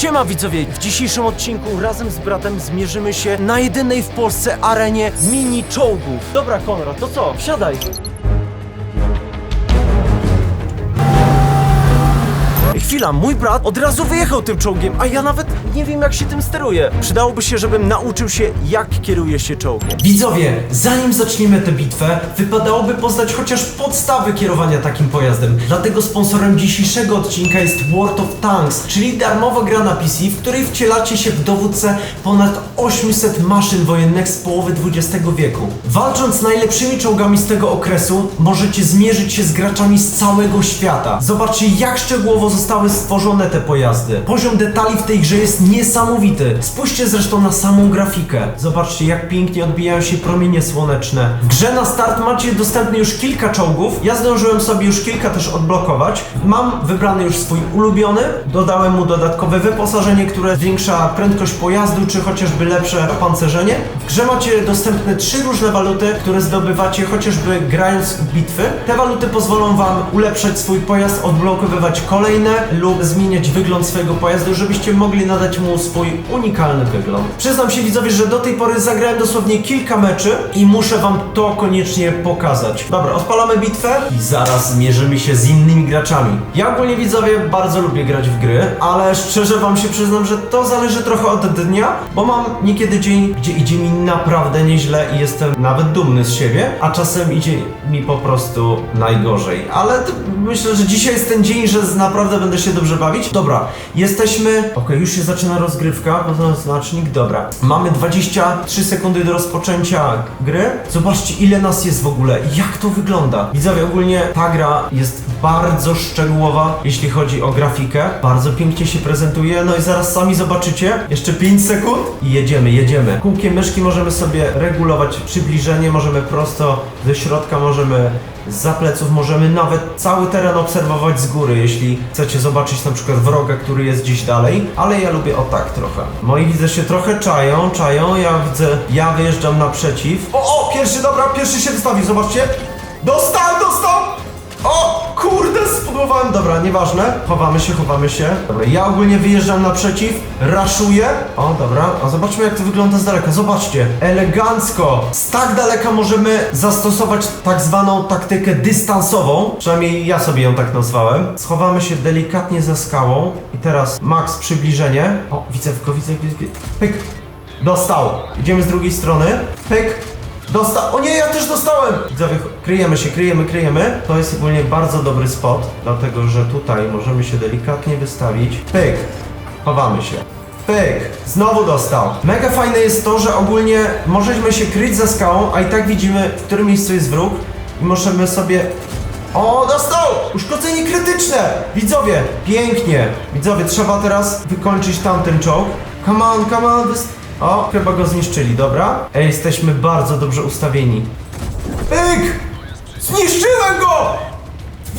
Siema widzowie, w dzisiejszym odcinku razem z bratem zmierzymy się na jedynej w Polsce arenie mini czołgów. Dobra Konrad, to co? Wsiadaj. Chwila, mój brat od razu wyjechał tym czołgiem, a ja nawet nie wiem jak się tym steruje. Przydałoby się, żebym nauczył się jak kieruje się czołgiem. Widzowie, zanim zaczniemy tę bitwę, wypadałoby poznać chociaż podstawy kierowania takim pojazdem. Dlatego sponsorem dzisiejszego odcinka jest World of Tanks, czyli darmowa gra na PC, w której wcielacie się w dowódcę ponad 800 maszyn wojennych z połowy XX wieku. Walcząc z najlepszymi czołgami z tego okresu, możecie zmierzyć się z graczami z całego świata. Zobaczcie jak szczegółowo zostały stworzone te pojazdy. Poziom detali w tej grze jest niesamowity. Spójrzcie zresztą na samą grafikę. Zobaczcie jak pięknie odbijają się promienie słoneczne. W grze na start macie dostępne już kilka czołgów. Ja zdążyłem sobie już kilka też odblokować. Mam wybrany już swój ulubiony. Dodałem mu dodatkowe wyposażenie, które zwiększa prędkość pojazdu, czy chociażby lepsze opancerzenie. W grze macie dostępne trzy różne waluty, które zdobywacie chociażby grając bitwy. Te waluty pozwolą wam ulepszać swój pojazd, odblokowywać kolejne lub zmieniać wygląd swojego pojazdu, żebyście mogli nadać mu swój unikalny wygląd. Przyznam się widzowie, że do tej pory zagrałem dosłownie kilka meczy i muszę wam to koniecznie pokazać. Dobra, odpalamy bitwę i zaraz zmierzymy się z innymi graczami. Ja ogólnie widzowie bardzo lubię grać w gry, ale szczerze wam się przyznam, że to zależy trochę od dnia, bo mam niekiedy dzień, gdzie idzie mi naprawdę nieźle i jestem nawet dumny z siebie, a czasem idzie mi po prostu najgorzej. Ale myślę, że dzisiaj jest ten dzień, że naprawdę będę się dobrze bawić. Dobra, jesteśmy. Okej, już się zaczyna rozgrywka, poznam znacznik. Dobra, mamy 23 sekundy do rozpoczęcia gry. Zobaczcie, ile nas jest w ogóle, jak to wygląda. Widzowie, ogólnie ta gra jest bardzo szczegółowa, jeśli chodzi o grafikę. Bardzo pięknie się prezentuje. No i zaraz sami zobaczycie. Jeszcze 5 sekund i jedziemy, jedziemy. Kółkiem myszki możemy sobie regulować przybliżenie, możemy prosto ze środka, możemy za pleców, możemy nawet cały teren obserwować z góry, jeśli chcecie zobaczyć na przykład wroga, który jest gdzieś dalej. Ale ja lubię o tak trochę. Moi widzę się trochę czają, czają. Ja widzę, ja wyjeżdżam naprzeciw. O, o, pierwszy, dobra, pierwszy się wystawił, zobaczcie. Dostał, dostał! O, kurde, spudłowałem. Dobra, nieważne. Chowamy się, chowamy się. Dobra, ja ogólnie wyjeżdżam naprzeciw, raszuję. O, dobra, a zobaczmy jak to wygląda z daleka. Zobaczcie, elegancko. Z tak daleka możemy zastosować tak zwaną taktykę dystansową. Przynajmniej ja sobie ją tak nazwałem. Schowamy się delikatnie za skałą. I teraz max przybliżenie. O, widzę go, widzę, widzę. widzę. Pyk. Dostał. Idziemy z drugiej strony. Pyk. Dostał. O nie, ja też dostałem! Widzowie, kryjemy się, kryjemy, kryjemy. To jest ogólnie bardzo dobry spot, dlatego że tutaj możemy się delikatnie wystawić. Pyk. Chowamy się. Pyk. Znowu dostał. Mega fajne jest to, że ogólnie możemy się kryć za skałą, a i tak widzimy, w którym miejscu jest wróg. I możemy sobie o, dostał! Uszkodzenie krytyczne! Widzowie, pięknie! Widzowie, trzeba teraz wykończyć tamten czołg. Come on, come on, wys- O, chyba go zniszczyli, dobra? Ej, jesteśmy bardzo dobrze ustawieni. Pyk! Zniszczyłem go!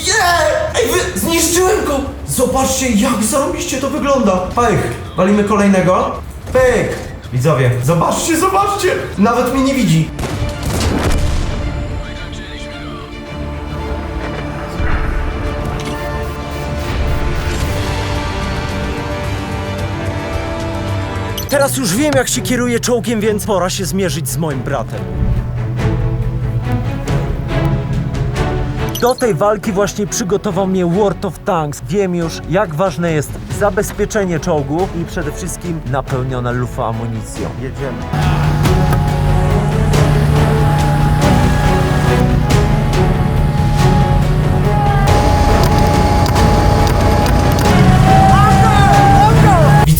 Yeah! Ej, wy... zniszczyłem go! Zobaczcie, jak zarobiście to wygląda! Pych! Walimy kolejnego. Pyk! Widzowie, zobaczcie, zobaczcie! Nawet mnie nie widzi. Teraz już wiem, jak się kieruje czołgiem, więc pora się zmierzyć z moim bratem. Do tej walki właśnie przygotował mnie World of Tanks. Wiem już, jak ważne jest zabezpieczenie czołgu i przede wszystkim napełniona lufa amunicją. Jedziemy.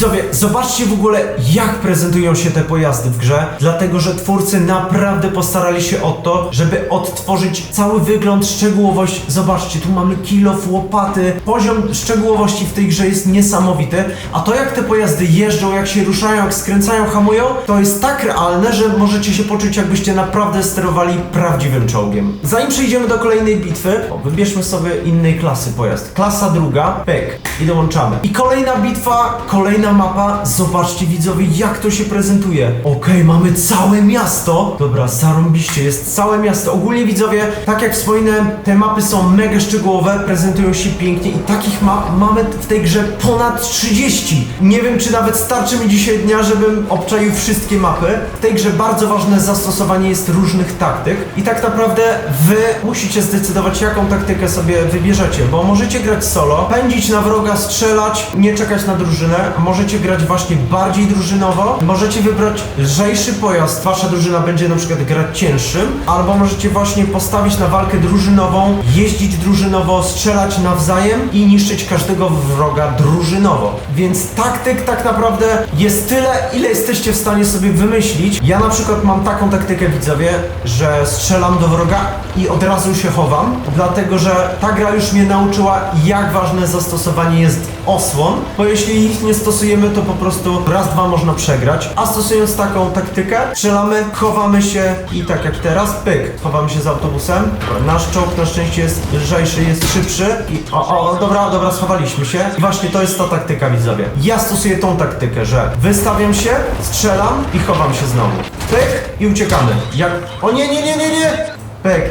Widzowie, zobaczcie w ogóle, jak prezentują się te pojazdy w grze, dlatego że twórcy naprawdę postarali się o to, żeby odtworzyć cały wygląd, szczegółowość. Zobaczcie, tu mamy kilof, łopaty. Poziom szczegółowości w tej grze jest niesamowity, a to jak te pojazdy jeżdżą, jak się ruszają, jak skręcają, hamują, to jest tak realne, że możecie się poczuć, jakbyście naprawdę sterowali prawdziwym czołgiem. Zanim przejdziemy do kolejnej bitwy, wybierzmy sobie innej klasy pojazd. Klasa druga, pyk, i dołączamy. I kolejna bitwa, kolejna kolejna mapa. Zobaczcie widzowie, jak to się prezentuje. Okej, mamy całe miasto. Dobra, zarąbiście, jest całe miasto. Ogólnie widzowie, tak jak wspominałem, te mapy są mega szczegółowe, prezentują się pięknie i takich map mamy w tej grze ponad 30. Nie wiem, czy nawet starczy mi dzisiaj dnia, żebym obczaił wszystkie mapy. W tej grze bardzo ważne zastosowanie jest różnych taktyk i tak naprawdę wy musicie zdecydować, jaką taktykę sobie wybierzecie, bo możecie grać solo, pędzić na wroga, strzelać, nie czekać na drużynę, możecie grać właśnie bardziej drużynowo, możecie wybrać lżejszy pojazd, wasza drużyna będzie na przykład grać cięższym, albo możecie właśnie postawić na walkę drużynową, jeździć drużynowo, strzelać nawzajem i niszczyć każdego wroga drużynowo. Więc taktyk tak naprawdę jest tyle, ile jesteście w stanie sobie wymyślić. Ja na przykład mam taką taktykę widzowie, że strzelam do wroga i od razu się chowam, dlatego że ta gra już mnie nauczyła, jak ważne zastosowanie jest osłon, bo jeśli ich nie stosujemy, to po prostu raz, dwa można przegrać. A stosując taką taktykę, strzelamy, chowamy się i tak jak teraz, pyk, chowamy się z autobusem. Nasz czołg na szczęście jest lżejszy, jest szybszy i o, o, dobra, dobra, schowaliśmy się. I właśnie to jest ta taktyka, widzowie. Ja stosuję tą taktykę, że wystawiam się, strzelam i chowam się znowu. Pyk i uciekamy. Jak... O nie, nie, nie, nie, nie! Pyk.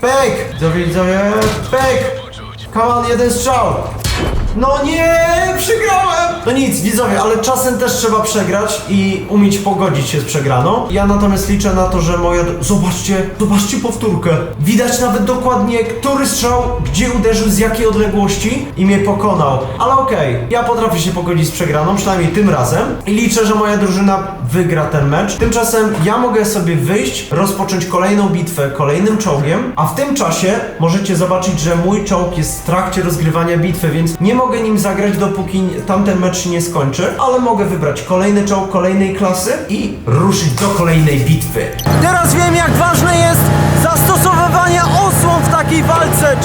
Pyk! Widzowie, widzowie, pyk! On, jeden strzał! No nie, przegrałem! No nic, widzowie, ale czasem też trzeba przegrać i umieć pogodzić się z przegraną. Ja natomiast liczę na to, że moja... Zobaczcie, zobaczcie powtórkę. Widać nawet dokładnie, który strzał, gdzie uderzył, z jakiej odległości i mnie pokonał. Ale okej, ja potrafię się pogodzić z przegraną, przynajmniej tym razem. I liczę, że moja drużyna wygra ten mecz. Tymczasem ja mogę sobie wyjść, rozpocząć kolejną bitwę kolejnym czołgiem, a w tym czasie możecie zobaczyć, że mój czołg jest w trakcie rozgrywania bitwy, więc nie mogę nim zagrać, dopóki tamten mecz się nie skończy, ale mogę wybrać kolejny czołg kolejnej klasy i ruszyć do kolejnej bitwy. Teraz wiem, jak ważne jest zastosowywanie osłon w takiej walce.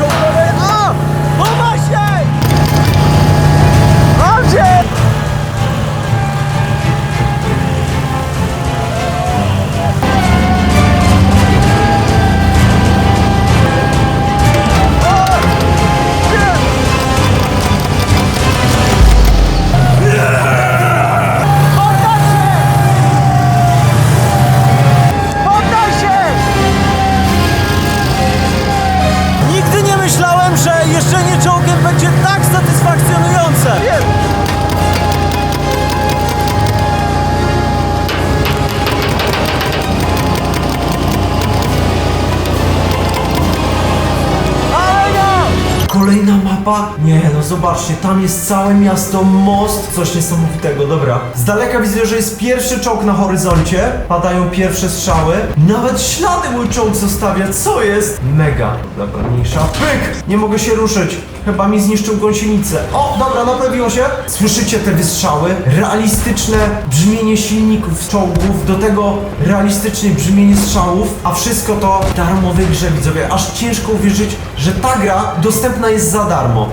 Kolejna mapa? Nie, no zobaczcie, tam jest całe miasto, most, coś niesamowitego, dobra. Z daleka widzę, że jest pierwszy czołg na horyzoncie, padają pierwsze strzały, nawet ślady mój czołg zostawia, co jest? Mega, dobra, mniejsza, pyk! Nie mogę się ruszyć, chyba mi zniszczył gąsienicę. O, dobra, naprawiło się. Słyszycie te wystrzały? Realistyczne brzmienie silników czołgów, do tego realistyczne brzmienie strzałów, a wszystko to w darmowej grze, widzowie. Aż ciężko uwierzyć, że ta gra dostępna jest za darmo.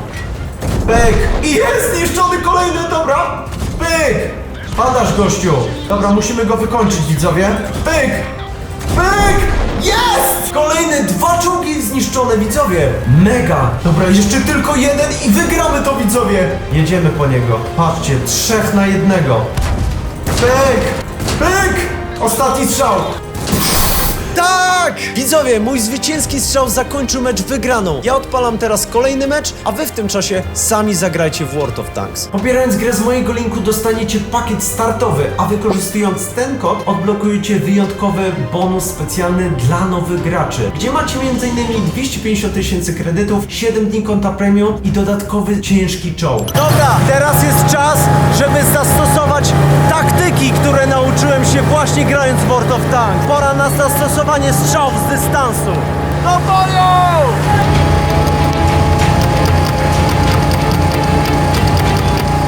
Pyk! I jest zniszczony kolejny, dobra! Pyk! Padasz, gościu! Dobra, musimy go wykończyć, widzowie. Pyk! Pyk! Jest! Kolejne dwa czołgi zniszczone, widzowie! Mega! Dobra, jeszcze tylko jeden i wygramy to, widzowie! Jedziemy po niego. Patrzcie, trzech na jednego. Pyk! Pyk! Ostatni strzał! Tak! Widzowie, mój zwycięski strzał zakończył mecz wygraną. Ja odpalam teraz kolejny mecz, a wy w tym czasie sami zagrajcie w World of Tanks. Pobierając grę z mojego linku dostaniecie pakiet startowy, a wykorzystując ten kod odblokujecie wyjątkowy bonus specjalny dla nowych graczy, gdzie macie m.in. 250 tysięcy kredytów, 7 dni konta premium i dodatkowy ciężki czołg. Dobra, teraz jest czas, żeby zastosować taktyki, które nauczyłem się właśnie grając w World of Tanks. Pora na zastosowanie strzałów z dystansu. Do boju!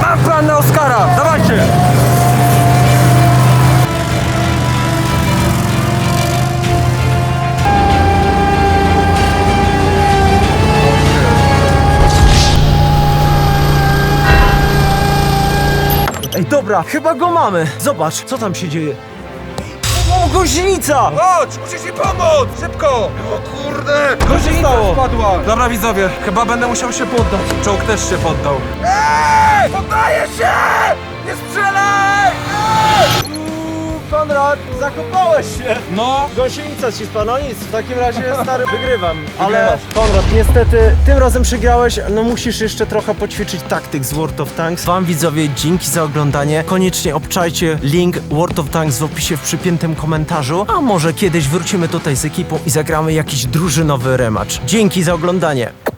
Mam plan na Oscara! Dawajcie! Ej, dobra, chyba go mamy. Zobacz, co tam się dzieje. O, goźnica! Chodź, muszę ci pomóc! Szybko! O kurde! Co się stało? spadła! Dobra widzowie, chyba będę musiał się poddać. Czołg też się poddał. Ej! Poddaję się! Nie strzelaj! Ej! Konrad, zakopałeś się! No! Gąsienica ci spadła, no nic, w takim razie stary wygrywam. Ale. Konrad, niestety tym razem przegrałeś, no musisz jeszcze trochę poćwiczyć taktyk z World of Tanks. Wam widzowie, dzięki za oglądanie. Koniecznie obczajcie link World of Tanks w opisie w przypiętym komentarzu. A może kiedyś wrócimy tutaj z ekipą i zagramy jakiś drużynowy rematch. Dzięki za oglądanie.